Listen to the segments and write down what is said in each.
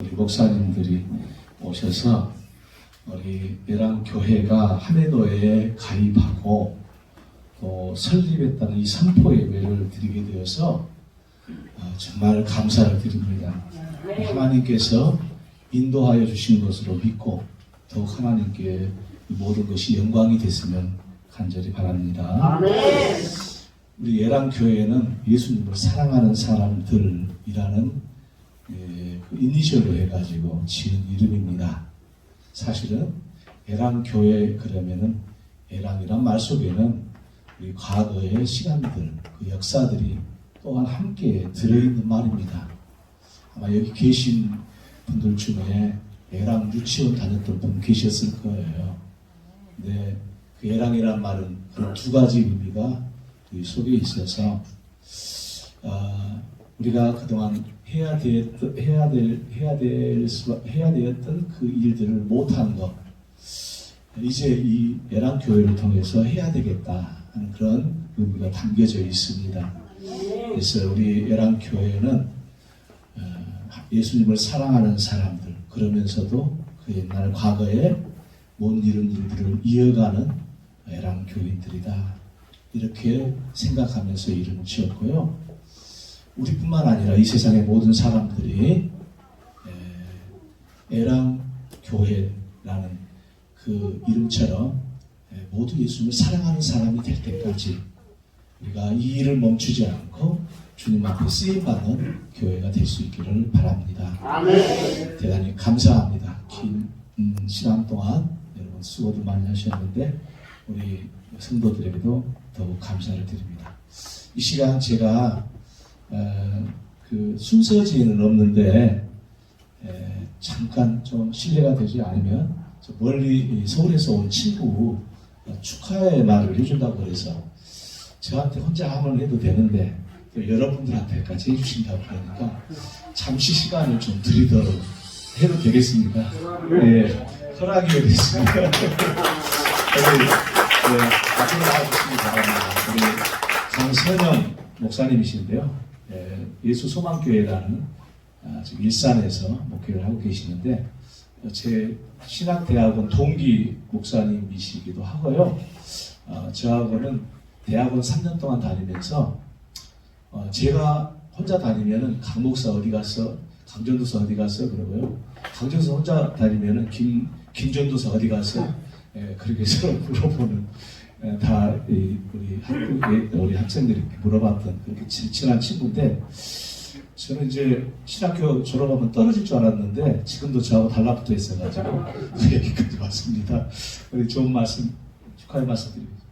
우리 목사님들이 오셔서 우리 예랑 교회가 한해도에 가입하고 또 설립했다는 이 선포 예배를 드리게 되어서 어, 정말 감사를 드립니다. 하나님께서 인도하여 주신 것으로 믿고 더욱 하나님께 이 모든 것이 영광이 됐으면 간절히 바랍니다. 우리 예랑 교회는 예수님을 사랑하는 사람들이라는 이니셜로 해가지고 지은 이름입니다. 사실은 에랑 교회 그러면은 에랑이란 말 속에는 우리 과거의 시간들, 그 역사들이 또한 함께 들어있는 말입니다. 아마 여기 계신 분들 중에 에랑 유치원 다녔던 분 계셨을 거예요. 근데 그 에랑이란 말은 그런 두 가지 의미가 이 속에 있어서 아, 우리가 그동안 해야 되었던 해야 될 해야 될 수, 해야 되었던 그 일들을 못한 것 이제 이 예랑 교회를 통해서 해야 되겠다 하는 그런 의미가 담겨져 있습니다. 그래서 우리 예랑 교회는 어, 예수님을 사랑하는 사람들 그러면서도 그 옛날 과거에 못 이룬 일들을 이어가는 예랑 교인들이다 이렇게 생각하면서 이름을 지었고요. 우리뿐만 아니라 이 세상의 모든 사람들이 에, 에랑 교회라는 그 이름처럼 에, 모두 예수님을 사랑하는 사람이 될 때까지 우리가 이 일을 멈추지 않고 주님 앞에 쓰임 받는 교회가 될 수 있기를 바랍니다. 대단히 감사합니다. 긴 음, 시간 동안 여러분 수고도 많이 하셨는데 우리 성도들에게도 더욱 감사를 드립니다. 이 시간 제가 어, 그 순서지에는 없는데 에, 잠깐 좀 실례가 되지 않으면 저 멀리 이 서울에서 온 친구 어, 축하의 말을 해준다고 그래서 저한테 혼자 하면 해도 되는데 또 여러분들한테까지 해주신다고 그러니까 잠시 시간을 좀 드리도록 해도 되겠습니까? 예, 허락이. 우리 예, 앞으로 나와주시기 바랍니다. 우리 장선영 목사님이신데요. 예, 예수 소망교회라는 아, 지금 일산에서 목회를 하고 계시는데 어, 제 신학대학원 동기 목사님이시기도 하고요. 어, 저하고는 대학원 3년 동안 다니면서 어, 제가 혼자 다니면은 강 목사 어디 갔어? 강전도사 어디 갔어? 그러고요. 강전도사 혼자 다니면은 김 김전도사 어디 갔어? 예, 그렇게 서로 물어보는 예, 다 이, 우리 학교의 우리 학생들이 물어봤던 그렇게 친- 친한 친구인데 저는 이제 신학교 졸업하면 떨어질 줄 알았는데 지금도 저하고 달라붙어 있어가지고 여기까지 왔습니다. 우리 좋은 말씀 축하의 말씀 드립니다.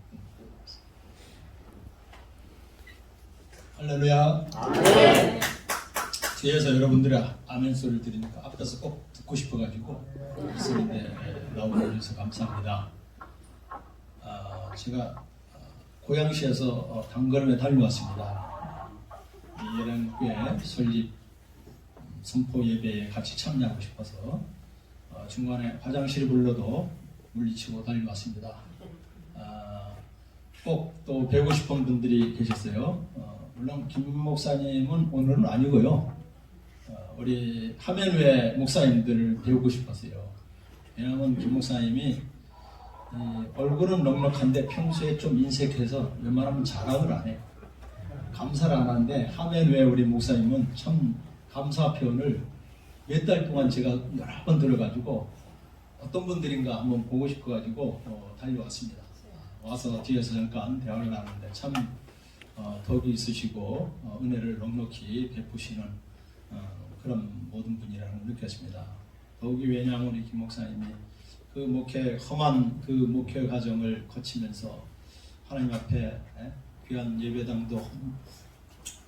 할렐루야. 뒤에서 여러분들의 아멘 소리를 들으니까 앞에서 꼭 듣고 싶어가지고 있었는데 나오고 주셔서 감사합니다. 아, 제가 어, 고양시에서 어, 단걸음에 달려왔습니다. 이 예랑교회 설립 선포 예배에 같이 참여하고 싶어서 어, 중간에 화장실 불러도 물리치고 달려왔습니다. 아, 꼭또 배우고 싶은 분들이 계셨어요. 어, 물론 김 목사님은 오늘은 아니고요. 어, 우리 하면외 목사님들을 배우고 싶었어요. 왜냐하면 김 목사님이 이 얼굴은 넉넉한데 평소에 좀 인색해서 웬만하면 자랑을 안 해요. 감사를 안 하는데 하면외 우리 목사님은 참 감사 표현을 몇 달 동안 제가 여러 번 들어가지고 어떤 분들인가 한번 보고 싶어가지고 어, 달려왔습니다. 와서 뒤에서 잠깐 대화를 나누는데 참 어, 덕이 있으시고 어, 은혜를 넉넉히 베푸시는 어, 그런 모든 분이라는 걸 느꼈습니다. 더욱이 왜냐하면 우리 김 목사님이 그 목회 험한 그 목회 과정을 거치면서 하나님 앞에 에, 귀한 예배당도 헌-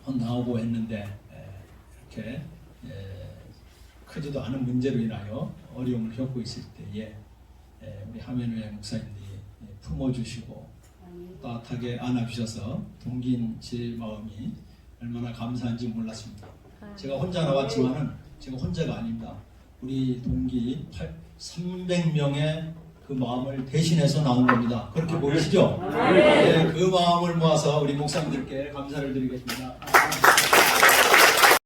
헌나오고 했는데 에, 이렇게 에, 크지도 않은 문제로 인하여 어려움을 겪고 있을 때에 에, 우리 하면회 목사님들이 예, 품어주시고 따뜻하게 안아주셔서 동기인 제 마음이 얼마나 감사한지 몰랐습니다. 제가 혼자 나왔지만은 제가 혼자가 아닙니다. 우리 동기 300명의 그 마음을 대신해서 나온 겁니다. 그렇게 보이시죠? 네, 그 마음을 모아서 우리 목사님들께 감사를 드리겠습니다.